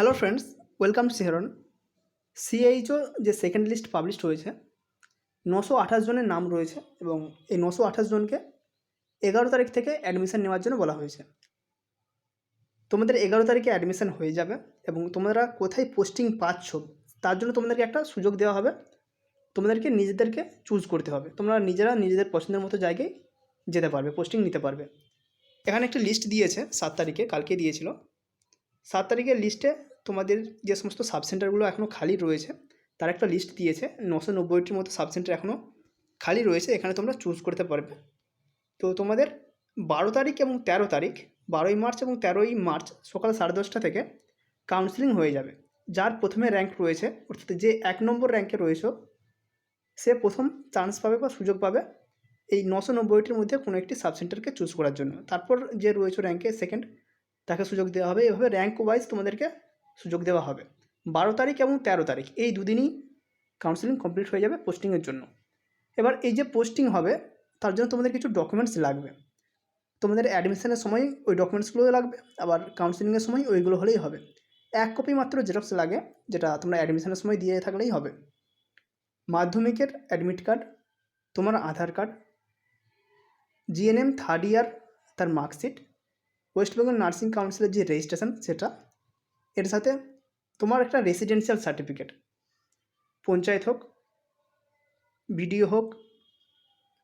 Hello friends, welcome to সিহরন CHO যে second list published হয়েছে, নশো আঠাশ জনের নাম রয়েছে এবং এই নশো আঠাশ জনকে এগারো তারিখ থেকে অ্যাডমিশন নেওয়ার জন্য বলা হয়েছে। তোমাদের এগারো তারিখে অ্যাডমিশন হয়ে যাবে এবং তোমরা কোথায় পোস্টিং পাচ্ছ, তার জন্য তোমাদেরকে একটা সুযোগ দেওয়া হবে। তোমাদেরকে নিজেদেরকে চুজ করতে হবে। তোমরা নিজেরা নিজেদের পছন্দের মতো জায়গায় যেতে পারবে, পোস্টিং নিতে পারবে। এখানে একটা লিস্ট দিয়েছে, সাত তারিখে, কালকে দিয়েছিল। সাত তারিখের লিস্টে তোমাদের যে সমস্ত সাবসেন্টারগুলো এখনও খালি রয়েছে, তার একটা লিস্ট দিয়েছে। নশো নব্বইটির মতো সাবসেন্টার এখনও খালি রয়েছে, এখানে তোমরা চুজ করতে পারবে। তো তোমাদের বারো তারিখ এবং তেরো তারিখ, বারোই মার্চ এবং তেরোই মার্চ সকাল সাড়ে দশটা থেকে কাউন্সিলিং হয়ে যাবে। যার প্রথমে র্যাঙ্ক রয়েছে, অর্থাৎ যে এক নম্বর র্যাঙ্কে রয়েছে, সে প্রথম চান্স পাবে বা সুযোগ পাবে এই নশো নব্বইটির মধ্যে কোনো একটি সাবসেন্টারকে চুজ করার জন্য। তারপর যে রয়েছে র্যাঙ্কে সেকেন্ড তাকে সুযোগ দেওয়া হবে। এভাবে র্যাঙ্ক ওয়াইজ তোমাদেরকে সুযোগ দেওয়া হবে। বারো তারিখ এবং তেরো তারিখ এই দুদিনই কাউন্সিলিং কমপ্লিট হয়ে যাবে পোস্টিংয়ের জন্য। এবার এই যে পোস্টিং হবে, তার জন্য তোমাদের কিছু ডকুমেন্টস লাগবে। তোমাদের অ্যাডমিশনের সময় ওই ডকুমেন্টসগুলো লাগবে, আবার কাউন্সিলিংয়ের সময় ওইগুলো হলেই হবে। এক কপি মাত্র জেরক্স লাগে, যেটা তোমরা অ্যাডমিশনের সময় দিয়ে থাকলেই হবে। মাধ্যমিকের অ্যাডমিট কার্ড তোমার Aadhaar card GNM third year তার মার্কশিট ওয়েস্ট বেঙ্গল নার্সিং কাউন্সিলের যে রেজিস্ট্রেশন সেটা এর সাথে তোমার একটা রেসিডেন্সিয়াল সার্টিফিকেট পঞ্চায়েত হোক বিডিও হোক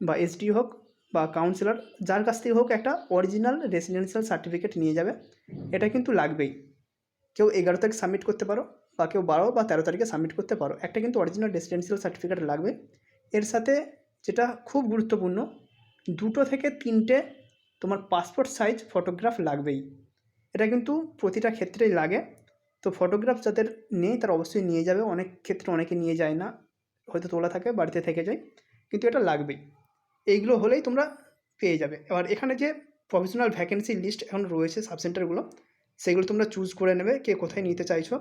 বা এসডিও হোক বা কাউন্সিলর যার কাছ থেকে হোক একটা অরিজিনাল রেসিডেন্সিয়াল সার্টিফিকেট নিয়ে যাবে। এটা কিন্তু লাগবেই। কেউ এগারো তারিখ সাবমিট করতে পারো বা কেউ বারো বা তেরো তারিখে সাবমিট করতে পারো। একটা কিন্তু অরিজিনাল রেসিডেন্সিয়াল সার্টিফিকেট লাগবে। এর সাথে যেটা খুব গুরুত্বপূর্ণ, দুটো থেকে তিনটে তোমার পাসপোর্ট সাইজ ফটোগ্রাফ লাগবেই। এটা কিন্তু প্রতিটা ক্ষেত্রেই লাগে। তো ফটোগ্রাফ যাদের নেই তারা অবশ্যই নিয়ে যাবে। অনেক ক্ষেত্রে অনেকে নিয়ে যায় না। হয়তো তোলা থাকে, বাড়িতে থেকে যায়। কিন্তু এটা লাগবেই। এইগুলো হলেই তোমরা পেয়ে যাবে। এবার এখানে যে প্রফেশনাল ভ্যাকেন্সি লিস্ট এখন রয়েছে সাবসেন্টারগুলো সেগুলো তোমরা চুজ করে নেবে কে কোথায় নিতে চাইছো।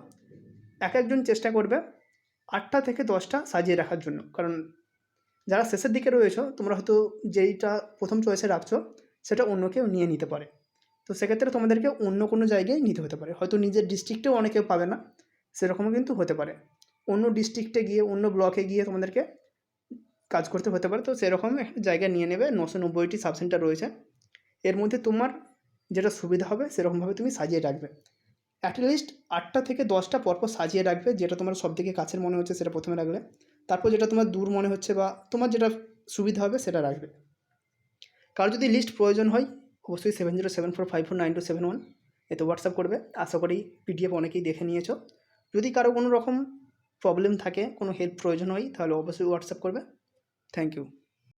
এক একজন চেষ্টা করবে আটটা থেকে দশটা সাজিয়ে রাখার জন্য। কারণ যারা শেষের দিকে রয়েছো, তোমরা হয়তো যেইটা প্রথম চয়েসে রাখছো, সেটা অন্য কেউ নিয়ে নিতে পারে। তো সেক্ষেত্রে তোমাদেরকে অন্য কোনো জায়গায় নিতে হতে পারে। হয়তো নিজের ডিস্ট্রিক্টেও অনেকে পাবে না, সেরকমও কিন্তু হতে পারে। অন্য ডিস্ট্রিক্টে গিয়ে, অন্য ব্লকে গিয়ে তোমাদেরকে কাজ করতে হতে পারে। তো সেরকম একটা জায়গা নিয়ে নেবে, নশো নব্বইটি সাবসেন্টার রয়েছে। এর মধ্যে তোমার যেটা সুবিধা হবে, সেরকমভাবে তুমি সাজিয়ে রাখবে। অ্যাটলিস্ট আটটা থেকে দশটা পরপর সাজিয়ে রাখবে, যেটা তোমার সব থেকে কাছের মনে হচ্ছে সেটা প্রথমে রাখবে। তারপর যেটা তোমার দূর মনে হচ্ছে বা তোমার যেটা সুবিধা হবে, সেটা রাখবে। কারও যদি লিস্ট প্রয়োজন হয় অবশ্যই seven zero seven four five four nine two seven one এতে হোয়াটসঅ্যাপ করবে। আশা করি পিডিএফ অনেকেই দেখে নিয়েছ। যদি কারও কোনো রকম প্রবলেম থাকে, কোনো হেল্প প্রয়োজন হয়, তাহলে অবশ্যই হোয়াটসঅ্যাপ করবে। Thank you